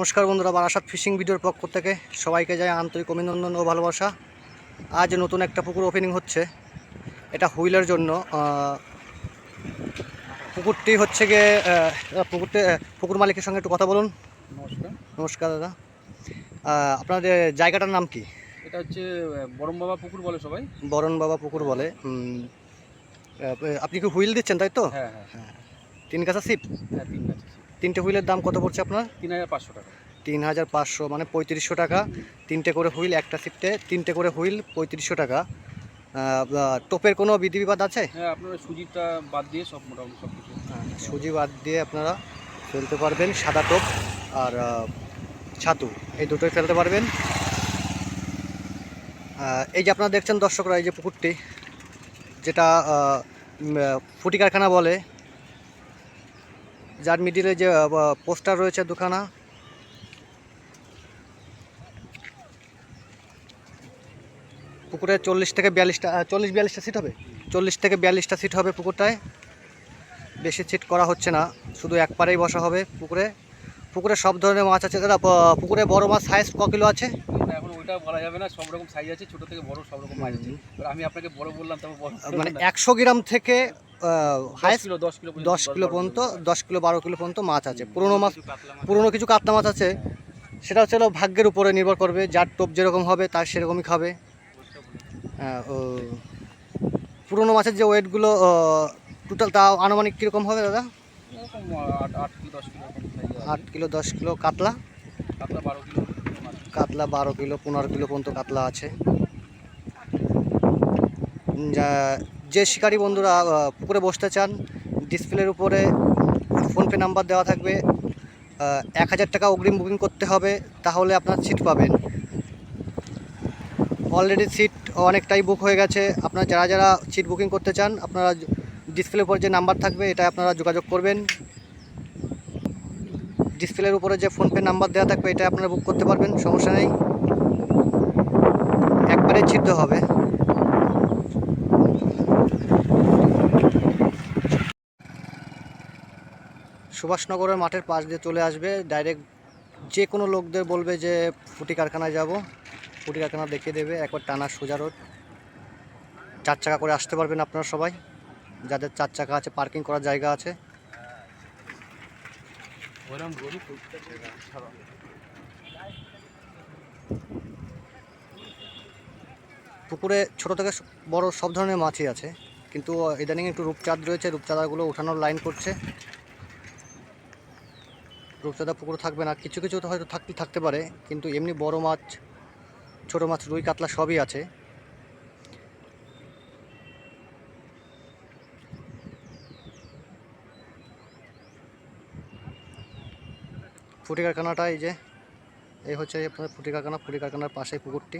নমস্কার বন্ধুরা বারাসাত ফিশিং ভিডিওর পক্ষ থেকে সবাইকে যায় আন্তরিক অভিনন্দন ও ভালোবাসা। আজ নতুন একটা পুকুর ওপেনিং হচ্ছে। এটা হুইলের জন্য পুকুরটি হচ্ছে গিয়ে পুকুরটি পুকুর মালিকের সঙ্গে একটু কথা বলুন। নমস্কার। নমস্কার দাদা। আপনাদের জায়গাটার নাম কি? এটা হচ্ছে বরম বাবা পুকুর বলে সবাই। বরণ বাবা পুকুর বলে আপনি কি হুইল দিচ্ছেন তাই তো? হ্যাঁ হ্যাঁ। তিন কাছা সিপ হ্যাঁ তিন আছে। তিনটে হুইলের দাম কত পড়ছে আপনার? তিন হাজার পাঁচশো টাকা। তিন হাজার পাঁচশো মানে পঁয়ত্রিশশো টাকা। তিনটে করে হুইল একটা শিফটে তিনটে করে হুইল পঁয়ত্রিশশো টাকা। টোপের কোনো বিধিবিবাদ আছে? হ্যাঁ আপনারা সুজিটা বাদ দিয়ে সব মোটামুটি সব কিছু। সুজি বাদ দিয়ে আপনারা ফেলতে পারবেন সাদা টোপ আর ছাতু। এই দুটোই ফেলতে পারবেন। এই যে আপনারা দেখছেন দর্শকরা এই যে পুকুরটি যেটা ফুটি কারখানা বলে যার মিডিলে যে পোস্টার রয়েছে দুখানা। পুকুরে চল্লিশ থেকে বিয়াল্লিশটা চল্লিশ বিয়াল্লিশটা সিট হবে? চল্লিশ থেকে বিয়াল্লিশটা সিট হবে পুকুরটায়। বেশি সিট করা হচ্ছে না, শুধু এক পারেই বসা হবে পুকুরে। পুকুরে সব ধরনের মাছ আছে দাদা। পুকুরে বড় মাছ সাইজ ক কিলো আছে? এখন ওইটা বলা যাবে না সব রকম সাইজ আছে ছোট থেকে বড় সব রকম মাছ আছে। আমি আপনাকে বড় বললাম তবে মানে একশো গ্রাম থেকে দশ হাইস্ট দশ কিলো পর্যন্ত দশ কিলো বারো কিলো পর্যন্ত মাছ আছে। পুরনো মাছ পুরনো কিছু কাতলা মাছ আছে। সেটা হচ্ছে ভাগ্যের উপরে নির্ভর করবে যার টোপ যেরকম হবে তার সেরকমই খাবে। হ্যাঁ, ও পুরনো মাছের যে ওয়েটগুলো টোটাল তাও আনুমানিক কীরকম হবে দাদা? আট কিলো দশ কিলো আট কিলো দশ কিলো কাতলা। কাতলা বারো কিলো কাতলা বারো কিলো পনেরো কিলো পর্যন্ত কাতলা আছে। যা- যে শিকারী বন্ধুরা পুকুরে বসতে চান ডিসপ্লের উপরে ফোনপে নাম্বার দেওয়া থাকবে। এক হাজার টাকা অগ্রিম বুকিং করতে হবে তাহলে আপনার সিট পাবেন। অলরেডি সিট অনেকটাই বুক হয়ে গেছে। আপনারা যারা যারা সিট বুকিং করতে চান আপনারা ডিসপ্লের উপর যে নাম্বার থাকবে এটা আপনারা যোগাযোগ করবেন। ডিসপ্লের উপরে যে ফোনপে নাম্বার দেওয়া থাকবে, এটা আপনারা বুক করতে পারবেন, সমস্যা নেই। একবারে ছিদ্র হবে। সুভাষনগরের মাঠের পাশ দিয়ে চলে আসবে ডাইরেক্ট যে কোনো লোকদের বলবে যে, ফুটি কারখানায় যাব। ফুটি কারখানা দেখিয়ে দেবে, একবার টানা সোজা রোড। চার চাকা করে আসতে পারবেন আপনারা সবাই। যাদের চার চাকা আছে পার্কিং করার জায়গা আছে। ওইরকম গরু পুকুরে ছোট থেকে বড় সব ধরনের মাছই আছে, কিন্তু ইদানিং একটু রূপচাঁদ রয়েছে, রূপচাঁদাগুলো ওঠানোর লাইন করছে। রূপচাঁদা পুকুরে থাকবে না, কিছু কিছু হয়তো থাকতে পারে, কিন্তু এমনি বড় মাছ, ছোট মাছ, রুই, কাতলা সবই আছে। ফুটি কারখানাটা এই যে এই হচ্ছে আপনার ফুটি কারখানা ফুটি কারখানার পাশে পুকুরটি।